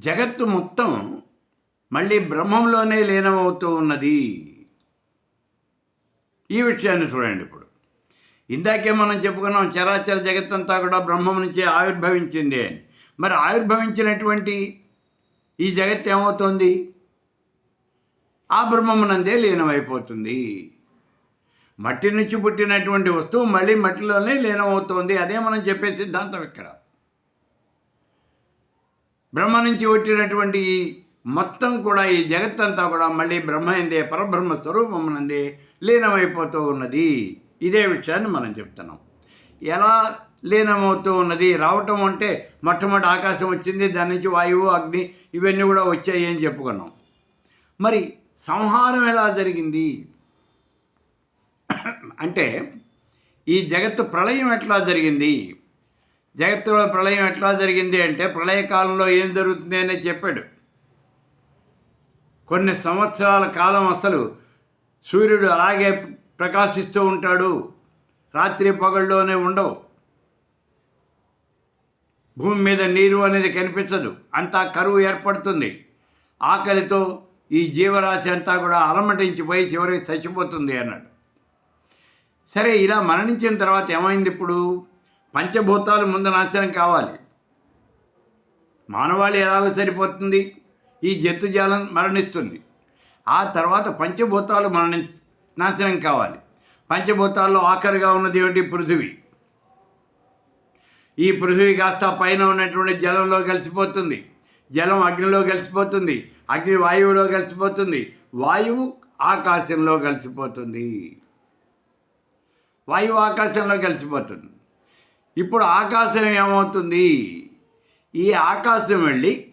జగత్తు మొత్తం మళ్ళీ బ్రహ్మంలోనే లీనమవుతూ ఉన్నది. ఈ విషయాన్ని చూడండి ఇప్పుడు. ఇందాకే మనం చెప్పుకున్నాం చరాచర జగత్తంతా కూడా బ్రహ్మం నుంచే ఆవిర్భవించింది అని. మరి ఆవిర్భవించినటువంటి ఈ జగత్ ఏమవుతుంది? ఆ బ్రహ్మమునందే లీనమైపోతుంది. మట్టి నుంచి పుట్టినటువంటి వస్తువు మళ్ళీ మట్టిలోనే లీనమవుతోంది. అదే మనం చెప్పే సిద్ధాంతం ఇక్కడ. బ్రహ్మ నుంచి పుట్టినటువంటి మొత్తం కూడా ఈ జగత్తంతా కూడా మళ్ళీ బ్రహ్మైందే పరబ్రహ్మ స్వరూపమునందే లీనమైపోతూ ఉన్నది. ఇదే విషయాన్ని మనం చెప్తున్నాం. ఎలా లీనమవుతూ ఉన్నది? రావటం అంటే మొట్టమొదటి ఆకాశం వచ్చింది దాని నుంచి వాయువు అగ్ని ఇవన్నీ కూడా వచ్చాయి అని చెప్పుకున్నాం. మరి సంహారం ఎలా జరిగింది? అంటే ఈ జగత్తు ప్రళయం ఎట్లా జరిగింది? జగత్తులో ప్రళయం ఎట్లా జరిగింది అంటే ప్రళయకాలంలో ఏం జరుగుతుంది అని చెప్పాడు. కొన్ని సంవత్సరాల కాలం అసలు సూర్యుడు అలాగే ప్రకాశిస్తూ ఉంటాడు. రాత్రి పగళ్ళలోనే ఉండవు. భూమి మీద నీరు అనేది కనిపించదు. అంతా కరువు ఏర్పడుతుంది. ఆకలితో ఈ జీవరాశి అంతా కూడా అలమటించిపోయి చివరికి చచ్చిపోతుంది అన్నాడు. సరే ఇలా మరణించిన తర్వాత ఏమైంది ఇప్పుడు? పంచభూతాలు ముందు నాశనం కావాలి. మానవాళి ఎలాగో సరిపోతుంది? ఈ జంతుజాలం మరణిస్తుంది. ఆ తర్వాత పంచభూతాలు మరణి నాశనం కావాలి. పంచభూతాల్లో ఆఖరిగా ఉన్నది ఏమిటి? పృథివీ. ఈ పృథివీ కాస్త పైన ఉన్నటువంటి జలంలో కలిసిపోతుంది. జలం అగ్నిలో కలిసిపోతుంది. అగ్ని వాయువులో కలిసిపోతుంది. వాయువు ఆకాశంలో కలిసిపోతుంది. వాయువు ఆకాశంలో కలిసిపోతుంది. ఇప్పుడు ఆకాశం ఏమవుతుంది? ఈ ఆకాశం వెళ్ళి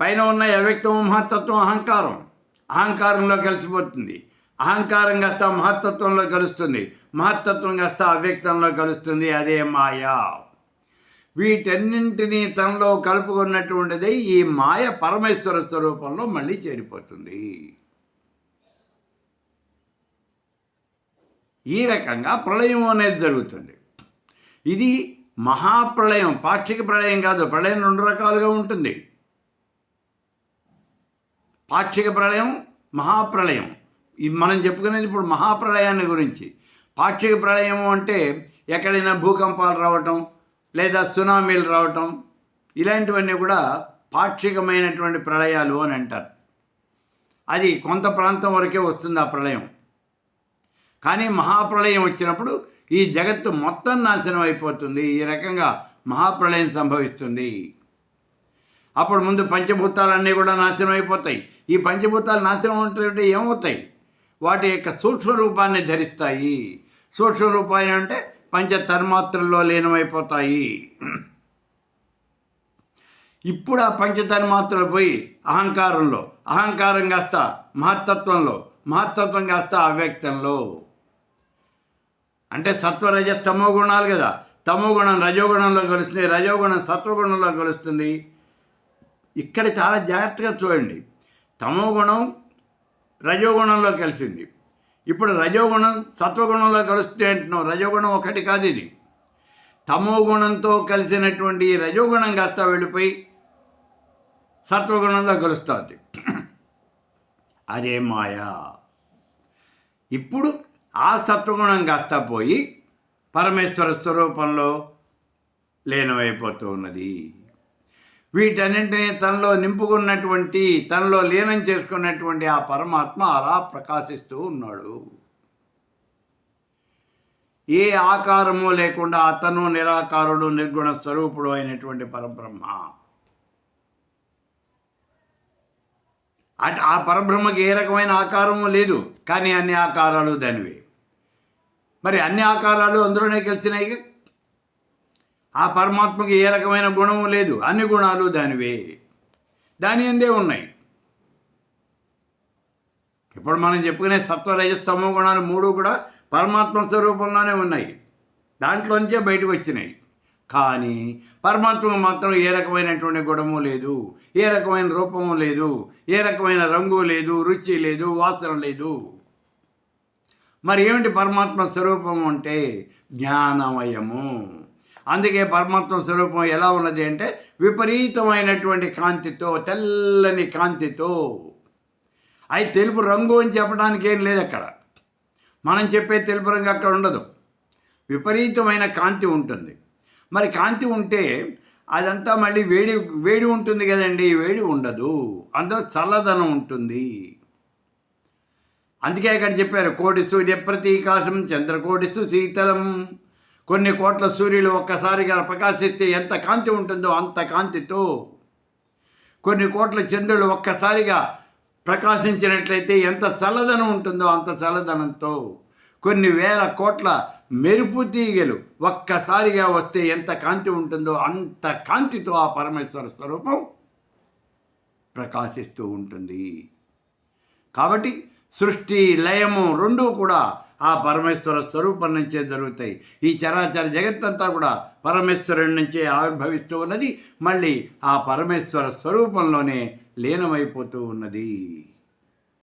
పైన ఉన్న అవ్యక్తం మహత్తత్వం అహంకారం. అహంకారంలో కలిసిపోతుంది. అహంకారం కాస్త మహత్తత్వంలో కలుస్తుంది. మహత్తత్వం కాస్త అవ్యక్తంలో కలుస్తుంది. అదే మాయా. వీటన్నింటినీ తనలో కలుపుకున్నటువంటిది ఈ మాయ పరమేశ్వర స్వరూపంలో మళ్ళీ చేరిపోతుంది. ఈ రకంగా ప్రళయం అనేది జరుగుతుంది. ఇది మహాప్రళయం పాక్షిక ప్రళయం కాదు ప్రళయం రెండు రకాలుగా ఉంటుంది. పాక్షిక ప్రళయం మహాప్రళయం. ఇది మనం చెప్పుకునేది ఇప్పుడు మహాప్రళయాన్ని గురించి. పాక్షిక ప్రళయం అంటే ఎక్కడైనా భూకంపాలు రావటం లేదా సునామీలు రావటం ఇలాంటివన్నీ కూడా పాక్షికమైనటువంటి ప్రళయాలు అని అంటారు. అది కొంత ప్రాంతం వరకే వస్తుంది ఆ ప్రళయం. కానీ మహాప్రళయం వచ్చినప్పుడు ఈ జగత్తు మొత్తం నాశనం అయిపోతుంది. ఈ రకంగా మహాప్రళయం సంభవిస్తుంది. అప్పుడు ముందు పంచభూతాలన్నీ కూడా నాశనం అయిపోతాయి. ఈ పంచభూతాలు నాశనం ఉంటుంటే ఏమవుతాయి? వాటి యొక్క సూక్ష్మ రూపాన్ని ధరిస్తాయి. సూక్ష్మ రూపాన్ని అంటే పంచ తన్మాత్రల్లో లీనమైపోతాయి. ఇప్పుడు ఆ పంచతన్మాత్రలు పోయి అహంకారంలో అహంకారం కాస్త మహత్తత్వంలో మహత్తత్వం కాస్త అవ్యక్తంలో. అంటే సత్వరజ తమో గుణాలు కదా. తమో గుణం రజోగుణంలో కలుస్తుంది రజోగుణం సత్వగుణంలో కలుస్తుంది. ఇక్కడ చాలా జాగ్రత్తగా చూడండి. తమో గుణం రజోగుణంలో కలిసింది. ఇప్పుడు రజోగుణం సత్వగుణంలో కలుస్తుంది అంటున్నాం. రజోగుణం ఒకటి కాదు ఇది. తమో గుణంతో కలిసినటువంటి రజోగుణం కాస్త వెళ్ళిపోయి సత్వగుణంలో కలుస్తుంది. అదే మాయా. ఇప్పుడు ఆ సత్వగుణం కాస్త పోయి పరమేశ్వర స్వరూపంలో లీనమైపోతూ ఉన్నది వీటన్నింటినీ తనలో నింపుకున్నటువంటి తనలో లీనం చేసుకున్నటువంటి ఆ పరమాత్మ అలా ప్రకాశిస్తూ ఉన్నాడు. ఏ ఆకారము లేకుండా అతను నిరాకారుడు నిర్గుణ స్వరూపుడు అయినటువంటి పరబ్రహ్మ. అట్ ఆ పరబ్రహ్మకి ఏ రకమైన ఆకారము లేదు. కానీ అన్ని ఆకారాలు దానివే. మరి అన్ని ఆకారాలు అందులోనే కలిసినాయి ఆ పరమాత్మకి ఏ రకమైన గుణము లేదు. అన్ని గుణాలు దానివే. దాని అందే ఉన్నాయి? ఇప్పుడు మనం చెప్పుకునే సత్వరజస్తమో గుణాలు మూడు కూడా పరమాత్మ స్వరూపంలోనే ఉన్నాయి. దాంట్లోంచే బయటకు వచ్చినాయి. కానీ పరమాత్మ మాత్రం ఏ రకమైనటువంటి గుణము లేదు ఏ రకమైన రూపము లేదు ఏ రకమైన రంగు లేదు రుచి లేదు వాసన లేదు. మరి ఏమిటి పరమాత్మ స్వరూపము అంటే జ్ఞానమయము. అందుకే పరమాత్మ స్వరూపం ఎలా ఉన్నది అంటే విపరీతమైనటువంటి కాంతితో తెల్లని కాంతితో. అది తెలుపు రంగు అని చెప్పడానికి ఏం లేదు అక్కడ. మనం చెప్పే తెలుపు రంగు అక్కడ ఉండదు. విపరీతమైన కాంతి ఉంటుంది. మరి కాంతి ఉంటే అదంతా మళ్ళీ వేడి వేడి ఉంటుంది కదండి వేడి ఉండదు. అందులో చల్లదనం ఉంటుంది. అందుకే ఇక్కడ చెప్పారు కోటి సూర్య ప్రతీకాశం చంద్రకోటిసు శీతలం. కొన్ని కోట్ల సూర్యులు ఒక్కసారిగా ప్రకాశిస్తే ఎంత కాంతి ఉంటుందో అంత కాంతితో. కొన్ని కోట్ల చంద్రులు ఒక్కసారిగా ప్రకాశించినట్లయితే ఎంత చల్లదనం ఉంటుందో అంత చల్లదనంతో. కొన్ని వేల కోట్ల మెరుపు తీగలు ఒక్కసారిగా వస్తే ఎంత కాంతి ఉంటుందో అంత కాంతితో ఆ పరమేశ్వర స్వరూపం ప్రకాశిస్తూ ఉంటుంది. కాబట్టి సృష్టి లయము రెండూ కూడా ఆ పరమేశ్వర స్వరూపం నుంచే జరుగుతాయి. ఈ చరాచర జగత్తంతా కూడా పరమేశ్వరుడి నుంచే ఆవిర్భవిస్తూ ఉన్నది. మళ్ళీ ఆ పరమేశ్వర స్వరూపంలోనే లీనమైపోతూ ఉన్నది.